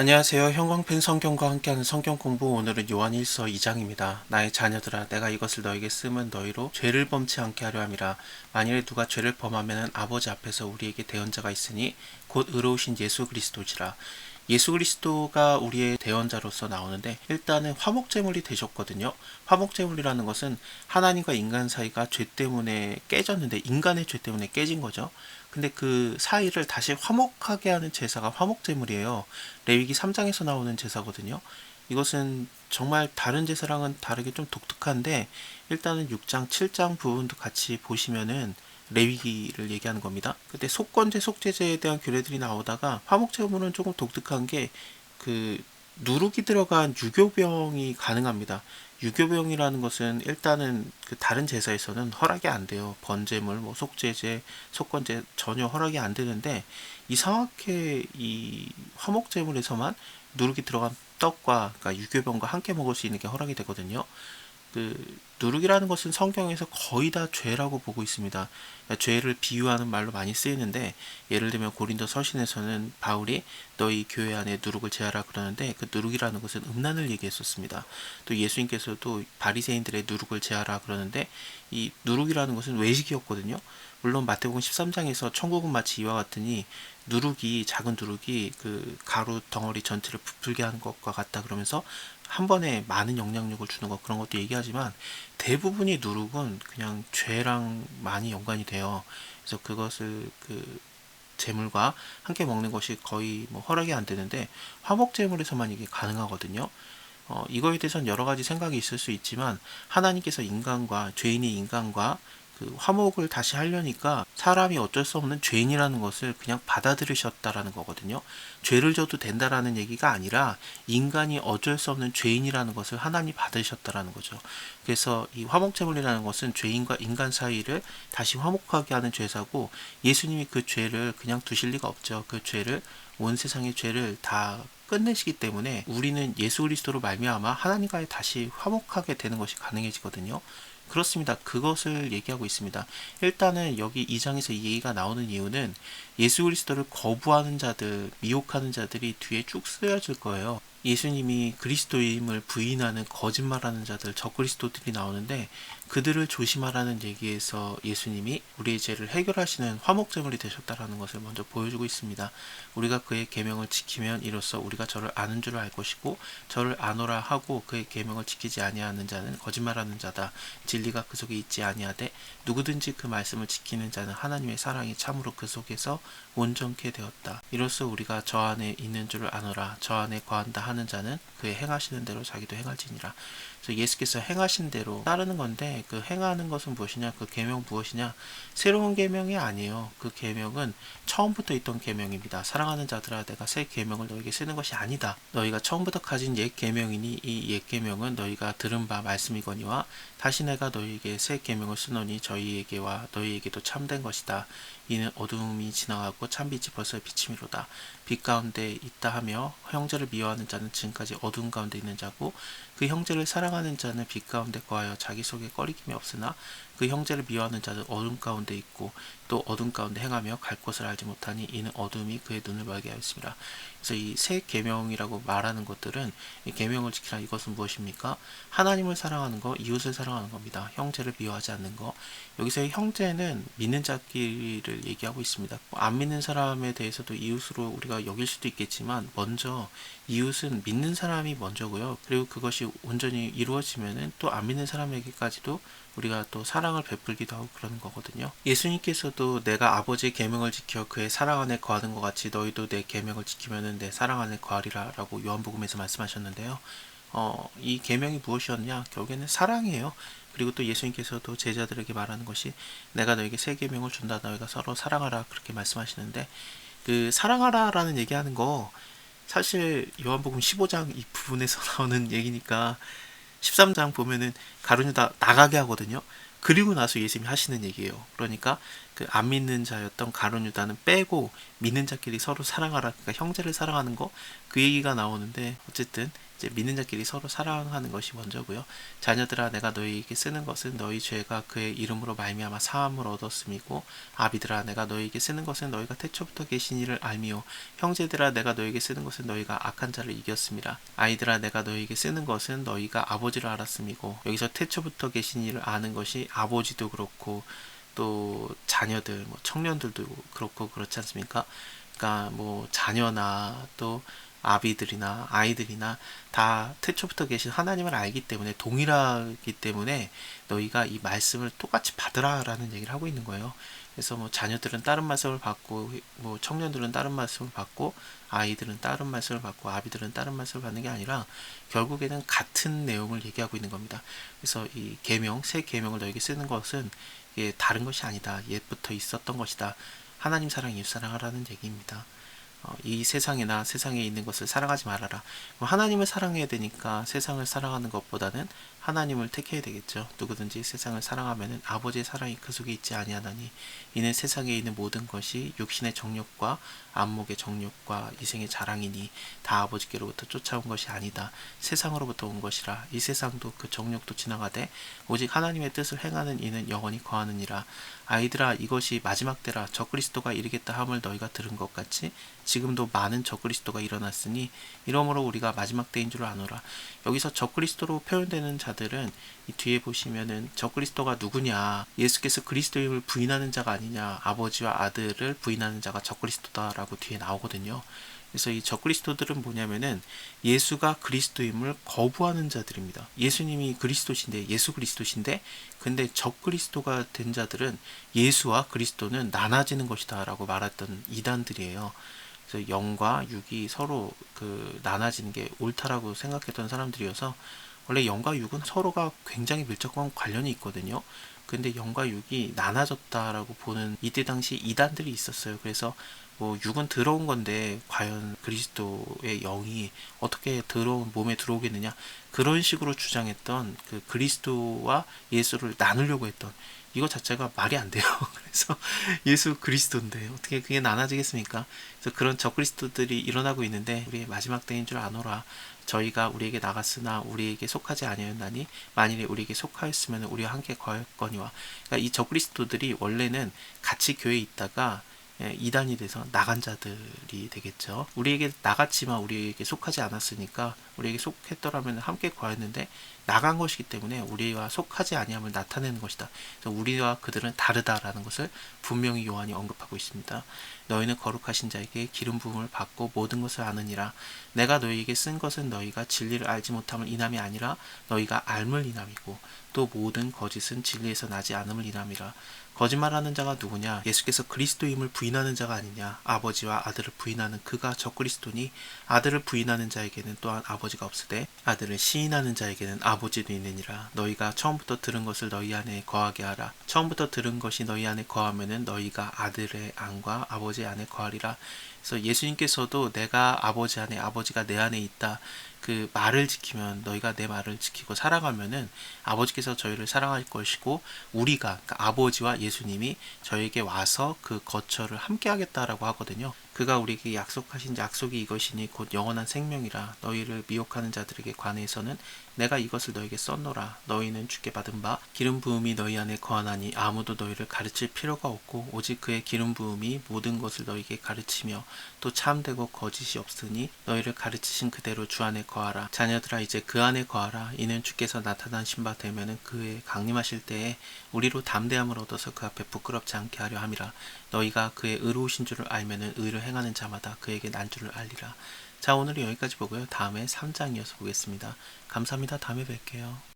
안녕하세요. 형광펜 성경과 함께하는 성경 공부 오늘은 요한일서 2장입니다. 나의 자녀들아 내가 이것을 너에게 쓰면 너희로 죄를 범치 않게 하려 함이라. 만일에 누가 죄를 범하면 아버지 앞에서 우리에게 대언자가 있으니 곧 의로우신 예수 그리스도지라. 예수 그리스도가 우리의 대언자로서 나오는데 일단은 화목제물이 되셨거든요. 화목제물이라는 것은 하나님과 인간 사이가 죄 때문에 깨졌는데 인간의 죄 때문에 깨진 거죠. 근데 그 사이를 다시 화목하게 하는 제사가 화목제물이에요. 레위기 3장에서 나오는 제사거든요. 이것은 정말 다른 제사랑은 다르게 좀 독특한데 일단은 6장, 7장 부분도 같이 보시면은 레위기를 얘기하는 겁니다. 그때 속건제, 속죄제에 대한 규례들이 나오다가 화목제물은 조금 독특한 게그 누룩이 들어간 유교병이 가능합니다. 유교병이라는 것은 일단은 그 다른 제사에서는 허락이 안 돼요. 번제물, 뭐 속죄제, 속건제 전혀 허락이 안 되는데 이상하게 이 화목제물에서만 누룩이 들어간 떡과 그러니까 유교병과 함께 먹을 수 있는 게 허락이 되거든요. 그 누룩이라는 것은 성경에서 거의 다 죄라고 보고 있습니다. 그러니까 죄를 비유하는 말로 많이 쓰이는데 예를 들면 고린도 서신에서는 바울이 너희 교회 안에 누룩을 제하라 그러는데 그 누룩이라는 것은 음란을 얘기했었습니다. 또 예수님께서도 바리새인들의 누룩을 제하라 그러는데 이 누룩이라는 것은 외식이었거든요. 물론 마태복음 13장에서 천국은 마치 이와 같으니 누룩이 작은 누룩이 그 가루 덩어리 전체를 부풀게 하는 것과 같다 그러면서 한 번에 많은 영향력을 주는 것 그런 것도 얘기하지만 대부분이 누룩은 그냥 죄랑 많이 연관이 돼요. 그래서 그것을 그 재물과 함께 먹는 것이 거의 뭐 허락이 안 되는데 화목 재물에서만 이게 가능하거든요. 어, 이거에 대해서는 여러 가지 생각이 있을 수 있지만 하나님께서 인간과 죄인이 인간과 그 화목을 다시 하려니까 사람이 어쩔 수 없는 죄인이라는 것을 그냥 받아들이셨다라는 거거든요. 죄를 져도 된다라는 얘기가 아니라 인간이 어쩔 수 없는 죄인이라는 것을 하나님이 받으셨다라는 거죠. 그래서 이 화목제물이라는 것은 죄인과 인간 사이를 다시 화목하게 하는 죄사고 예수님이 그 죄를 그냥 두실 리가 없죠. 그 죄를 온 세상의 죄를 다 끝내시기 때문에 우리는 예수 그리스도로 말미암아 하나님과의 다시 화목하게 되는 것이 가능해지거든요. 그렇습니다. 그것을 얘기하고 있습니다. 일단은 여기 2장에서 이 얘기가 나오는 이유는 예수 그리스도를 거부하는 자들, 미혹하는 자들이 뒤에 쭉 쓰여질 거예요. 예수님이 그리스도임을 부인하는 거짓말하는 자들, 적그리스도들이 나오는데 그들을 조심하라는 얘기에서 예수님이 우리의 죄를 해결하시는 화목제물이 되셨다라는 것을 먼저 보여주고 있습니다. 우리가 그의 계명을 지키면 이로써 우리가 저를 아는 줄을 알 것이고 저를 아노라 하고 그의 계명을 지키지 아니하는 자는 거짓말하는 자다. 진리가 그 속에 있지 아니하되 누구든지 그 말씀을 지키는 자는 하나님의 사랑이 참으로 그 속에서 온전케 되었다. 이로써 우리가 저 안에 있는 줄을 아노라. 저 안에 거한다 하는 자는 그의 행하시는 대로 자기도 행할지니라. 그래서 예수께서 행하신 대로 따르는 건데 그 행하는 것은 무엇이냐? 그 계명 무엇이냐? 새로운 계명이 아니에요. 그 계명은 처음부터 있던 계명입니다. 사랑하는 자들아 내가 새 계명을 너에게 쓰는 것이 아니다. 너희가 처음부터 가진 옛 계명이니 이 옛 계명은 너희가 들은 바 말씀이거니와 다시 내가 너희에게 새 계명을 쓰노니 저희에게와 너희에게도 참된 것이다. 이는 어둠이 지나가고 참빛이 벌써 비침이로다. 빛 가운데 있다 하며 형제를 미워하는 자는 지금까지 어둠 가운데 있는 자고 그 형제를 사랑하는 자는 빛 가운데 거하여 자기 속에 꺼리김이 없으나 그 형제를 미워하는 자는 어둠 가운데 있고 또 어둠 가운데 행하며 갈 곳을 알지 못하니 이는 어둠이 그의 눈을 멀게 하였습니다. 그래서 이새 계명이라고 말하는 것들은 이 계명을 지키라 이것은 무엇입니까? 하나님을 사랑하는 것, 이웃을 사랑하는 겁니다. 형제를 미워하지 않는 것. 여기서의 형제는 믿는 자끼를 얘기하고 있습니다. 안 믿는 사람에 대해서도 이웃으로 우리가 여길 수도 있겠지만 먼저 이웃은 믿는 사람이 먼저고요. 그리고 그것이 온전히 이루어지면은 또 안 믿는 사람에게까지도 우리가 또 사랑을 베풀기도 하고 그러는 거거든요. 예수님께서도 내가 아버지의 계명을 지켜 그의 사랑 안에 거하는 것 같이 너희도 내 계명을 지키면은 내 사랑 안에 거하리라라고 요한복음에서 말씀하셨는데요. 어, 이 계명이 무엇이었냐? 결국에는 사랑이에요. 그리고 또 예수님께서도 제자들에게 말하는 것이 내가 너에게 새 계명을 준다. 너희가 서로 사랑하라 그렇게 말씀하시는데 그 사랑하라라는 얘기하는 거 사실 요한복음 15장 이 부분에서 나오는 얘기니까 13장 보면은 가룟유다 나가게 하거든요. 그리고 나서 예수님이 하시는 얘기예요. 그러니까 그 안 믿는 자였던 가룟유다는 빼고 믿는 자끼리 서로 사랑하라. 그러니까 형제를 사랑하는 거 그 얘기가 나오는데 어쨌든 이제 믿는 자끼리 서로 사랑하는 것이 먼저고요. 자녀들아 내가 너희에게 쓰는 것은 너희 죄가 그의 이름으로 말미암아 사함을 얻었음이고 아비들아 내가 너희에게 쓰는 것은 너희가 태초부터 계신 이를 알미요 형제들아 내가 너희에게 쓰는 것은 너희가 악한 자를 이겼음이라 아이들아 내가 너희에게 쓰는 것은 너희가 아버지를 알았음이고 여기서 태초부터 계신 이를 아는 것이 아버지도 그렇고 또 자녀들 뭐 청년들도 그렇고 그렇지 않습니까? 그러니까 뭐 자녀나 또 아비들이나 아이들이나 다 태초부터 계신 하나님을 알기 때문에 동일하기 때문에 너희가 이 말씀을 똑같이 받으라라는 얘기를 하고 있는 거예요. 그래서 뭐 자녀들은 다른 말씀을 받고 뭐 청년들은 다른 말씀을 받고 아이들은 다른 말씀을 받고 아비들은 다른 말씀을 받는 게 아니라 결국에는 같은 내용을 얘기하고 있는 겁니다. 그래서 이 계명 새 계명을 너에게 쓰는 것은 이게 다른 것이 아니다. 옛부터 있었던 것이다. 하나님 사랑, 이웃 사랑하라는 얘기입니다. 어, 이 세상이나 세상에 있는 것을 사랑하지 말아라. 하나님을 사랑해야 되니까 세상을 사랑하는 것보다는 하나님을 택해야 되겠죠. 누구든지 세상을 사랑하면은 아버지의 사랑이 그 속에 있지 아니하나니 이는 세상에 있는 모든 것이 육신의 정욕과 안목의 정욕과 이생의 자랑이니 다 아버지께로부터 쫓아온 것이 아니다. 세상으로부터 온 것이라 이 세상도 그 정욕도 지나가되 오직 하나님의 뜻을 행하는 이는 영원히 거하느니라. 아이들아 이것이 마지막 때라 적그리스도가 이르겠다 함을 너희가 들은 것 같이 지금도 많은 적그리스도가 일어났으니 이러므로 우리가 마지막 때인 줄 아노라. 여기서 적그리스도로 표현되는 자들은 이 뒤에 보시면은 적그리스도가 누구냐? 예수께서 그리스도임을 부인하는 자가 아니냐? 아버지와 아들을 부인하는 자가 적그리스도다라고 뒤에 나오거든요. 그래서 이 적그리스도들은 뭐냐면은 예수가 그리스도임을 거부하는 자들입니다. 예수님이 그리스도신데 예수 그리스도신데 근데 적그리스도가 된 자들은 예수와 그리스도는 나눠지는 것이다라고 말했던 이단들이에요. 그래서 영과 육이 서로 그 나눠지는 게 옳다라고 생각했던 사람들이어서 원래 영과 육은 서로가 굉장히 밀접한 관련이 있거든요. 근데 영과 육이 나눠졌다라고 보는 이때 당시 이단들이 있었어요. 그래서 뭐 육은 들어온 건데 과연 그리스도의 영이 어떻게 들어온 몸에 들어오겠느냐 그런 식으로 주장했던 그 그리스도와 예수를 나누려고 했던 이거 자체가 말이 안 돼요. 그래서 예수 그리스도인데 어떻게 그게 나눠지겠습니까? 그래서 그런 적그리스도들이 일어나고 있는데 우리의 마지막 때인 줄 아노라. 저희가 우리에게 나갔으나 우리에게 속하지 아니었나니 만일에 우리에게 속하였으면 우리와 함께 거했거니와 그러니까 이 적그리스도들이 원래는 같이 교회에 있다가 예, 이단이 돼서 나간 자들이 되겠죠. 우리에게 나갔지만 우리에게 속하지 않았으니까 우리에게 속했더라면 함께 구하였는데 나간 것이기 때문에 우리와 속하지 아니함을 나타내는 것이다. 우리와 그들은 다르다라는 것을 분명히 요한이 언급하고 있습니다. 너희는 거룩하신 자에게 기름 부음을 받고 모든 것을 아느니라. 내가 너희에게 쓴 것은 너희가 진리를 알지 못함을 인함이 아니라 너희가 알물 인함이고 또 모든 거짓은 진리에서 나지 않음을 인함이라. 거짓말하는 자가 누구냐? 예수께서 그리스도임을 부인하는 자가 아니냐? 아버지와 아들을 부인하는 그가 적그리스도니 아들을 부인하는 자에게는 또한 아버지가 없으되 아들을 시인하는 자에게는 아버지도 있느니라. 너희가 처음부터 들은 것을 너희 안에 거하게 하라. 처음부터 들은 것이 너희 안에 거하면은 너희가 아들의 안과 아버지 안에 거하리라. 그래서 예수님께서도 내가 아버지 안에 아버지가 내 안에 있다. 그 말을 지키면 너희가 내 말을 지키고 살아가면은 아버지께서 저희를 사랑할 것이고 우리가 그러니까 아버지와 예수님이 저에게 와서 그 거처를 함께 하겠다라고 하거든요. 그가 우리에게 약속하신 약속이 이것이니 곧 영원한 생명이라. 너희를 미혹하는 자들에게 관해서는 내가 이것을 너에게 썼노라. 너희는 주께 받은 바 기름 부음이 너희 안에 거하나니 아무도 너희를 가르칠 필요가 없고 오직 그의 기름 부음이 모든 것을 너희에게 가르치며 또 참되고 거짓이 없으니 너희를 가르치신 그대로 주 안에 거하라. 자녀들아 이제 그 안에 거하라. 이는 주께서 나타나신 바 되면은 그의 강림하실 때에 우리로 담대함을 얻어서 그 앞에 부끄럽지 않게 하려 함이라. 너희가 그의 의로우신 줄을 알면은 의를 행하는 자마다 그에게 난 줄을 알리라. 자 오늘은 여기까지 보고요. 다음에 3장 이어서 보겠습니다. 감사합니다. 다음에 뵐게요